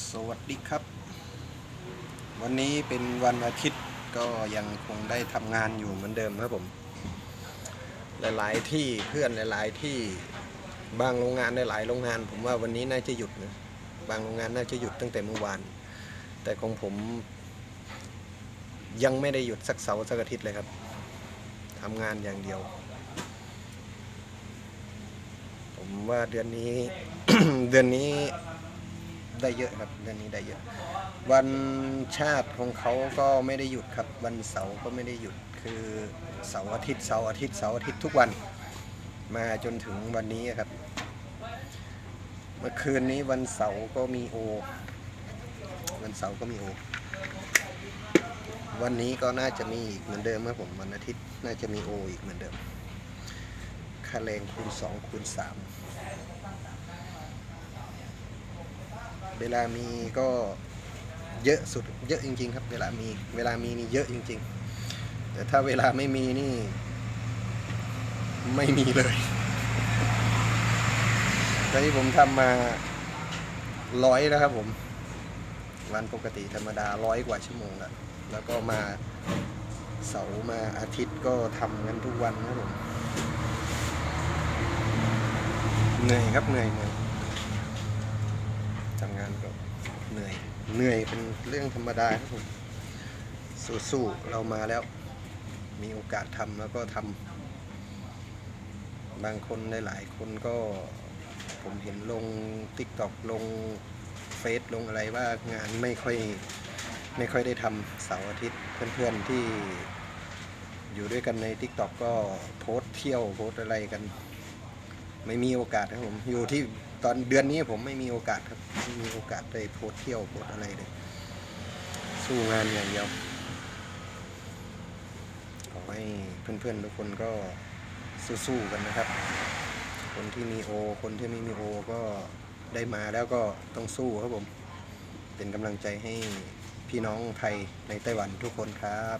สวัสดีครับ วันนี้เป็นวันอาทิตย์ก็ยังคงได้ทำงานอยู่เหมือนเดิมครับผม หลายๆที่เพื่อนหลาย ๆที่บางโรงงานหลายๆโรงงาน ผมว่าวันนี้น่าจะหยุดนะบางโรงงานน่าจะหยุดตั้งแต่เมื่อวาน แต่ของผม ยังไม่ได้หยุดสักเสาร์สักอาทิตย์เลยครับทำงานอย่างเดียว ผมว่าเดือนนี้เดือนนี้ ได้เยอะครับเดือนนี้ได้เยอะ วันชาติของเขาก็ไม่ได้หยุดครับ วันเสาร์ก็ไม่ได้หยุดคือเสาร์อาทิตย์เสาร์อาทิตย์เสาร์อาทิตย์ทุกวัน มาจนถึงวันนี้ครับ เมื่อคืนนี้วันเสาร์ก็มีโอ วันเสาร์ก็มีโอ วันนี้ก็น่าจะมีอีกเหมือนเดิมครับผมวันอาทิตย์น่าจะมีโออีกเหมือนเดิมค่าแรงคูณ2คูณ3 เวลามีก็เยอะสุดเยอะจริง ๆ ครับ เวลามีเวลามีนี่เยอะจริง ๆ แต่ถ้าเวลาไม่มีนี่ ไม่มีเลยตอนนี้ผมทำมาร้อยแล้วครับผม วันปกติธรรมดาร้อยกว่าชั่วโมงแล้วแล้วก็มาเสาร์มาอาทิตย์ก็ทำกันทุกวันครับผมเหนื่อยครับเหนื่อยเหนื่อย ทำงานก็เหนื่อย เหนื่อยเป็นเรื่องธรรมดาครับผมสู้ๆเรามาแล้ว มีโอกาสทำแล้วก็ทำบางคนหลายๆคนก็ผมเห็นลง t ิ k t o k ลงเฟซลงอะไรว่างานไม่ค่อยไม่ค่อยได้ทำเสาร์อาทิตย์เพื่อนๆที่อยู่ด้วยกันใน t ิ k t o k ก็โพสเที่ยวโพสอะไรกัน ไม่มีโอกาสครับผมอยู่ที่ตอนเดือนนี้ผมไม่มีโอกาสครับไม่มีโอกาสได้โพสเที่ยวโพสอะไรเลย สู้งานอย่างเดียวขอให้เพื่อนๆทุกคนก็สู้ๆกันนะครับ คนที่มีโอ คนที่ไม่มีโอก็ได้มาแล้วก็ต้องสู้ครับผม เป็นกำลังใจให้พี่น้องไทยในไต้หวันทุกคนครับ